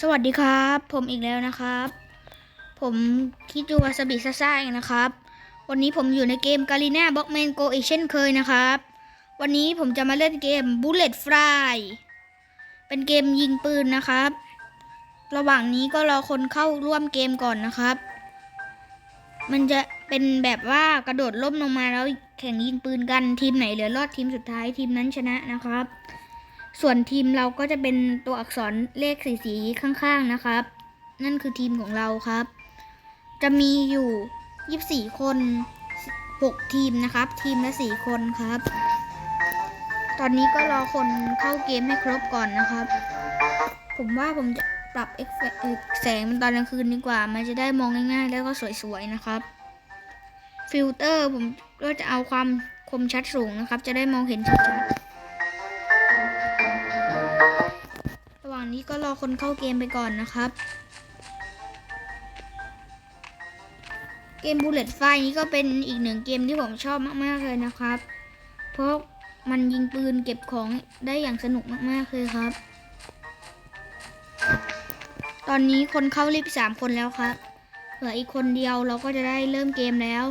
สวัสดีครับ ผมอีกแล้วนะครับ ผมคิดดูวาซาบิซ่าซ่าเองนะครับ วันนี้ผมอยู่ในเกมกาลีน่าบ็อกแมนโกอีกเช่นเคยนะครับ วันนี้ผมจะมาเล่นเกม Bullet Fly เป็นเกมยิงปืนนะครับ ระหว่างนี้ก็รอคนเข้าร่วมเกมก่อนนะครับ มันจะเป็นแบบว่ากระโดดล่มลงมาแล้วแข่งยิงปืนกันทีมไหนเหลือรอดทีมสุดท้ายทีมนั้นชนะนะครับ ส่วนทีมเราก็จะเป็นตัวอักษรเลขสีสีๆข้างๆนะครับ นั่นคือทีมของเราครับ จะมีอยู่ 24 คน 6 ทีมนะครับ ทีมละ 4 คนครับ ตอนนี้ก็รอคนเข้าเกมให้ครบก่อนนะครับ ผมว่าผมจะปรับเอฟเฟกแสงมันตอนกลางคืนดีกว่า มันจะได้มองง่ายๆ แล้วก็สวยๆนะครับ ฟิลเตอร์ผมก็จะเอาความคมชัดสูงนะครับ จะได้มองเห็นชัดๆ ระหว่างนี้ก็รอคนเข้าเกมไปก่อนนะครับ เกม Bullet f i นี้ก็เป็นอีกหนึ่งเกมที่ผมชอบมาก ๆ เลยนะครับ เพราะมันยิงปืนเก็บของได้อย่างสนุกมาก ๆ เลยครับ ตอนนี้คนเข้ารีบสามคนแล้วครับเหลืออีกคนเดียวเราก็จะได้เริ่มเกมแล้ว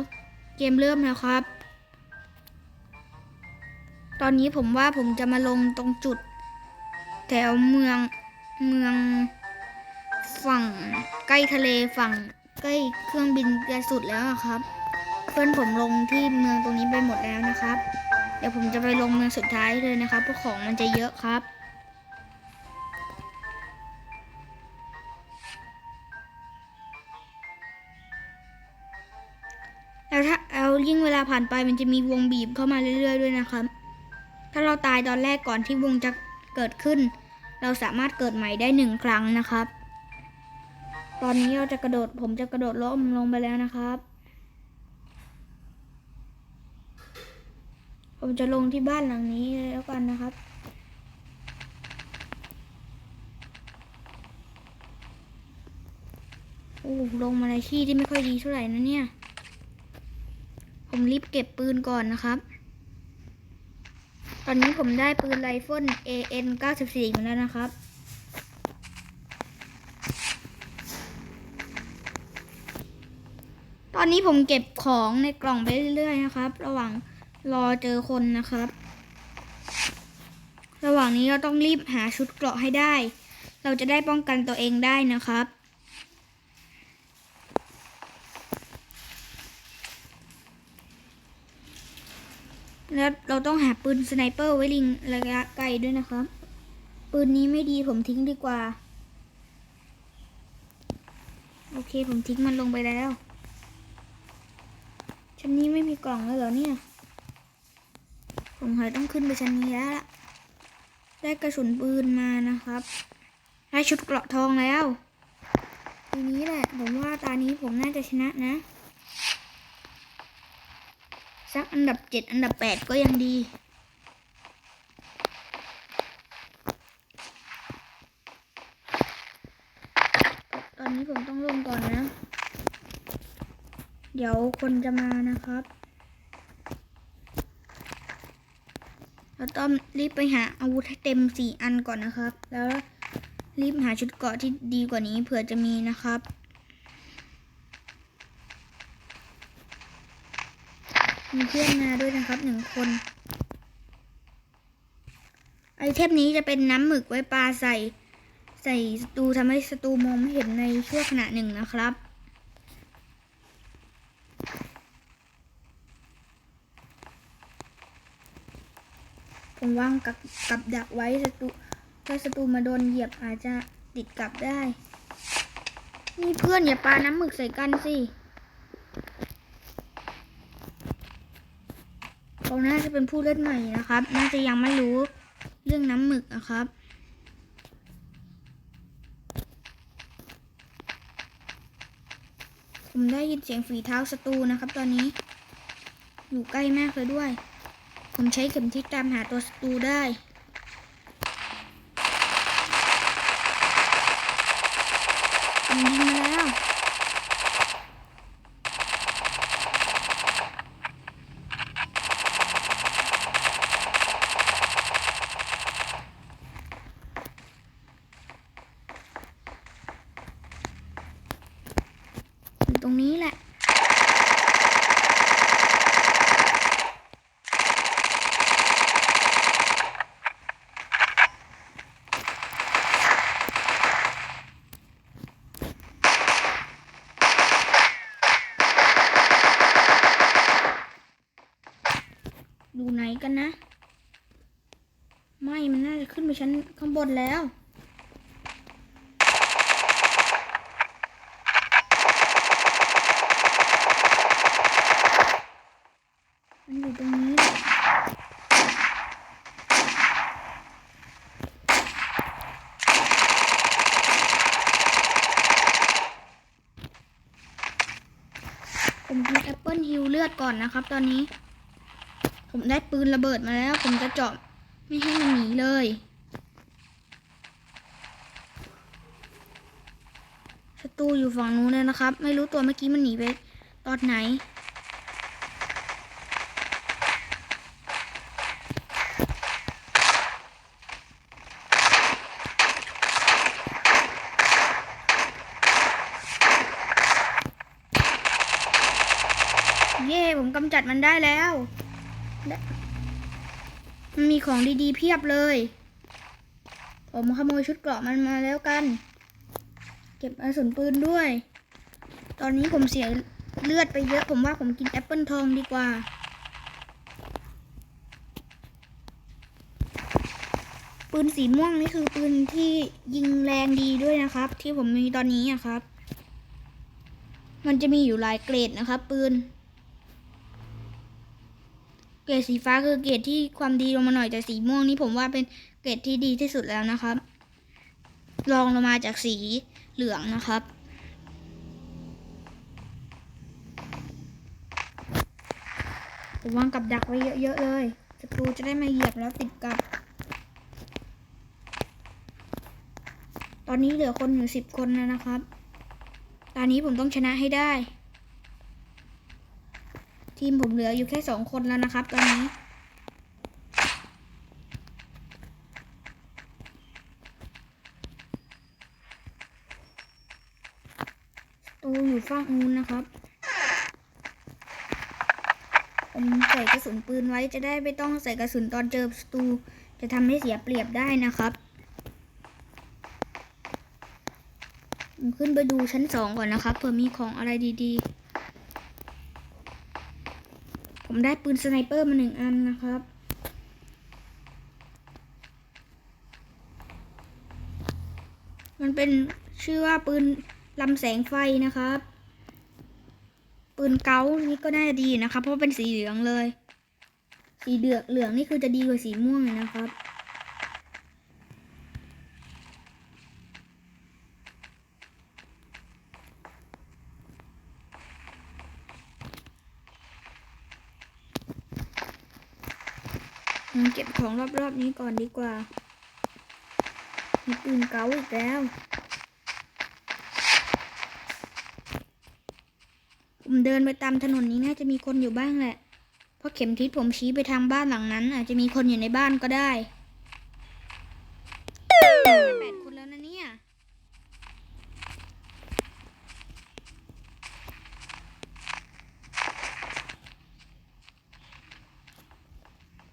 เกมเริ่มแล้วครับ ตอนนี้ผมว่าผมจะมาลงตรงจุด แถวเมือง เมืองฝั่งใกล้ทะเลฝั่งใกล้เครื่องบินจะสุดแล้วครับ เพื่อนผมลงที่เมืองตรงนี้ไปหมดแล้วนะครับ เดี๋ยวผมจะไปลงเมืองสุดท้ายเลยนะครับเพราะของมันจะเยอะครับแล้วถ้าเอายิ่งเวลาผ่านไปมันจะมีวงบีบเข้ามาเรื่อย ๆ ด้วยนะครับ ถ้าเราตายตอนแรกก่อนที่วงจะเกิดขึ้น เราสามารถเกิดใหม่ได้หนึ่งครั้งนะครับ ตอนนี้เราจะกระโดด ผมจะกระโดดล้มลงไปแล้วนะครับ ผมจะลงที่บ้านหลังนี้แล้วกันนะครับโอ้ลงมาในที่ที่ไม่ค่อยดีเท่าไหร่นะเนี่ย ผมรีบเก็บปืนก่อนนะครับ อนนี้ผมได้ปืนไรเฟิล AN 94มาแล้วนะครับ ตอนนี้ผมเก็บของในกล่องไปเรื่อยๆนะครับ ระหว่างรอเจอคนนะครับ ระหว่างนี้เราต้องรีบหาชุดเกราะให้ได้ เราจะได้ป้องกันตัวเองได้นะครับ แล้วเราต้องหาปืนสไนเปอร์ไว้ลิงระยะไกลด้วยนะครับ ปืนนี้ไม่ดีผมทิ้งดีกว่า โอเคผมทิ้งมันลงไปแล้วชั้นนี้ไม่มีกล่องแล้วเหรอเนี่ย ผมหายต้องขึ้นไปชั้นนี้แล้วล่ะ ได้กระสุนปืนมานะครับ ได้ชุดเกราะทองแล้ว ทีนี้แหละ ผมว่าตานี้ผมน่าจะชนะนะ สักอันดับเจ็ดอันดับแปดก็ยังดี ตอนนี้ผมต้องลงก่อนนะ เดี๋ยวคนจะมานะครับเราต้องรีบไปหาอาวุธให้เต็มสี่อันก่อนนะครับ แล้วรีบหาชุดเกราะที่ดีกว่านี้เผื่อจะมีนะครับ มีเพื่อนมาด้วยนะครับหนึ่งคน ไอเทมนี้จะเป็นน้ำหมึกไว้ปลาใส่ ใส่ศัตรูทำให้ศัตรูมองไม่เห็นในช่วงขณะหนึ่งนะครับผมวางกับกับดักไว้ศัตรูถ้าศัตรูมาโดนเหยียบอาจจะติดกลับได้ นี่เพื่อนอย่าปาน้ำหมึกใส่กันสิ เขาน่าจะเป็นผู้เล่นใหม่นะครับ น่าจะยังไม่รู้เรื่องน้ำหมึกนะครับผมได้ยินเสียงฝีเท้าศัตรูนะครับ ตอนนี้ อยู่ใกล้มากเลยด้วย ผมใช้เข็มทิศตามหาตัวศัตรูได้ ผมยิงมาแล้ว ตรงนี้แหละ อยู่ไหนกันนะ ไม่ มันน่าจะขึ้นไปชั้น ข้างบนแล้ว มันอยู่ตรงนี้ผมกินแอปเปิลฮิลเลือดก่อนนะครับตอนนี้ ผมได้ปืนระเบิดมาแล้ว ผมจะเจาะไม่ให้มันหนีเลย ตรูอยู่ฝั่งนู้นเลยนะครับ ไม่รู้ตัวเมื่อกี้มันหนีไปตอนไหน เย่ผมกำจัดมันได้แล้วและมันมีของดีๆเพียบเลย ผมขโมยชุดเกราะมันมาแล้วกัน เก็บกระสุนปืนด้วย ตอนนี้ผมเสียเลือดไปเยอะ ผมว่าผมกินแอปเปิลทองดีกว่า ปืนสีม่วงนี่คือปืนที่ยิงแรงดีด้วยนะครับ ที่ผมมีตอนนี้อะครับ มันจะมีอยู่หลายเกรดนะครับ ปืน เกรดสีฟ้าคือเกรดที่ความดีลงมาหน่อยแต่สีม่วงนี่ผมว่าเป็นเกรดที่ดีที่สุดแล้วนะครับ รองลงมาจากสีเหลืองนะครับผมวางกับดักไว้เยอะๆเลยศัตรูจะได้มาเหยียบแล้วติดกับ ตอนนี้เหลือคนอยู่สิบคนแล้วนะครับ ตอนนี้ผมต้องชนะให้ได้ ทีมผมเหลืออยู่แค่สองคนแล้วนะครับ ตอนนีู้อยู่ฝั่งนู้นนะครับผมใส่กระสุนปืนไว้จะได้ไม่ต้องใส่กระสุนตอนเจอศัตรูจะทำให้เสียเปรียบได้นะครับผมขึ้นไปดูชั้นสองก่อนนะครับเผื่อมีของอะไรดีๆ ผมได้ปืนสไนเปอร์มาหนึ่งอันนะครับมันเป็นชื่อว่าปืน ลำแสงไฟนะครับ ปืนเกานี่ก็น่าจะดีนะครับ เพราะเป็นสีเหลืองเลย สีเดือกเหลืองนี่คือจะดีกว่าสีม่วงนะครับเก็บของรอบๆนี้ก่อนดีกว่า มีปืนเก๋าอีกแล้ว ผม เดินไปตามถนนนี้น่าจะมีคนอยู่บ้างแหละ เพราะเข็มทิศผมชี้ไปทางบ้านหลังนั้น อาจจะมีคนอยู่ในบ้านก็ได้แปดคนแล้วนะเนี่ย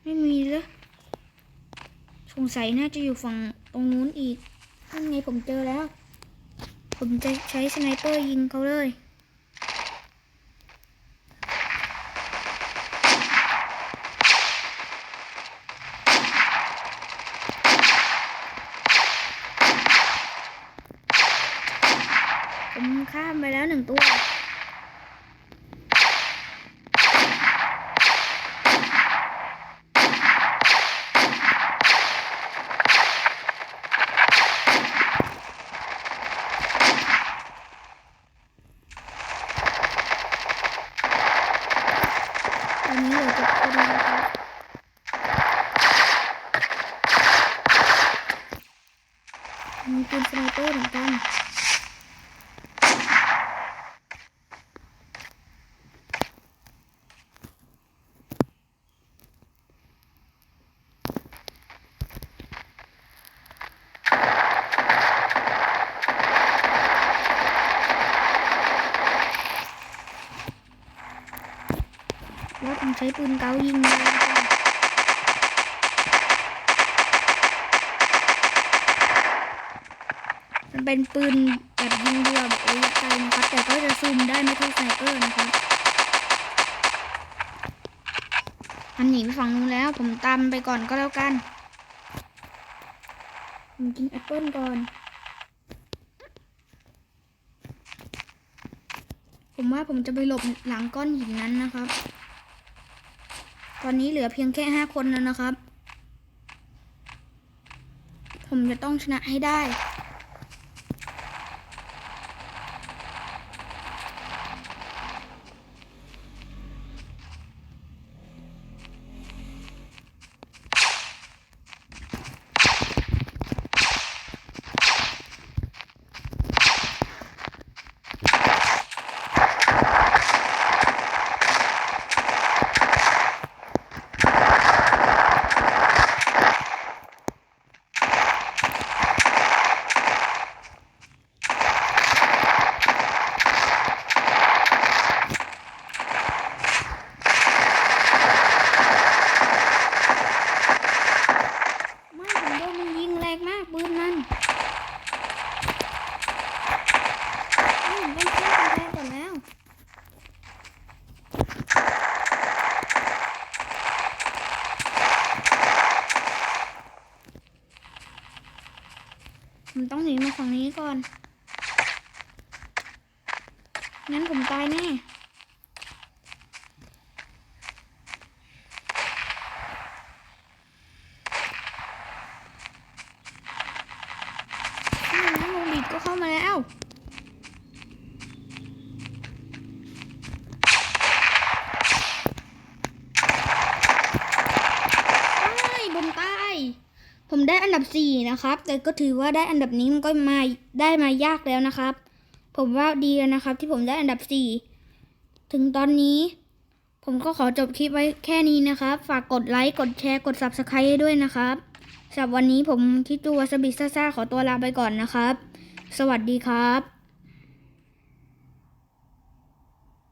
ไม่มีเลยสงสัยน่าจะอยู่ฝั่งตรงนู้นอีกนั่นไงผมเจอแล้ว ผมจะใช้สไนเปอร์ยิงเขาเลย ผมข้ามไปแล้วหนึ่งตัว ตอนนี้เหลือเจ็ดคนแล้วนะครับมีปืนสไนเปอร์เหมือนกัน ผ ผมใช้ ปืนเกายิงเลยนะครับมันเป็นปืนแบบยิงเรือแบบระยะไกลนะครับ แต่ก็จะซูมได้ไม่เท่าสไนเปอร์นะครับมันหนีไปฝั่งนู้นแล้ว ผมตามไปก่อนก็แล้วกันผมกินแอปเปิลก่อน ผมว่าผมจะไปหลบหลังก้อนหินนั้นนะครับ ตอนนี้เหลือเพียงแค่ห้าคนแล้วนะครับ ผมจะต้องชนะให้ได้ ไม่ผมโดนมันยิงแรงมากปืนมันเอ้ยผมต้องช่วยกันแทนก่อนแล้ว ผมต้องหนีมาฝั่งนี้ก่อน งั้นผมตายแน่นี่นะวงบีดก็เข้ามาแล้ว ผมตายผมได้อันดับสี่นะครับ แต่ก็ถือว่าได้อันดับนี้มันก็มาได้มายากแล้วนะครับ ผมว่าดีแล้วนะครับ ที่ผมได้อันดับสี่ถึงตอนนี้ ผมก็ขอจบคลิปไว้แค่นี้นะครับ ฝากกดไลค์ กดแชร์ กด subscribe ให้ด้วยนะครับสำหรับวันนี้ผมคิดตัวสบิซ่าขอตัวลาไปก่อนนะครับ สวัสดีครับ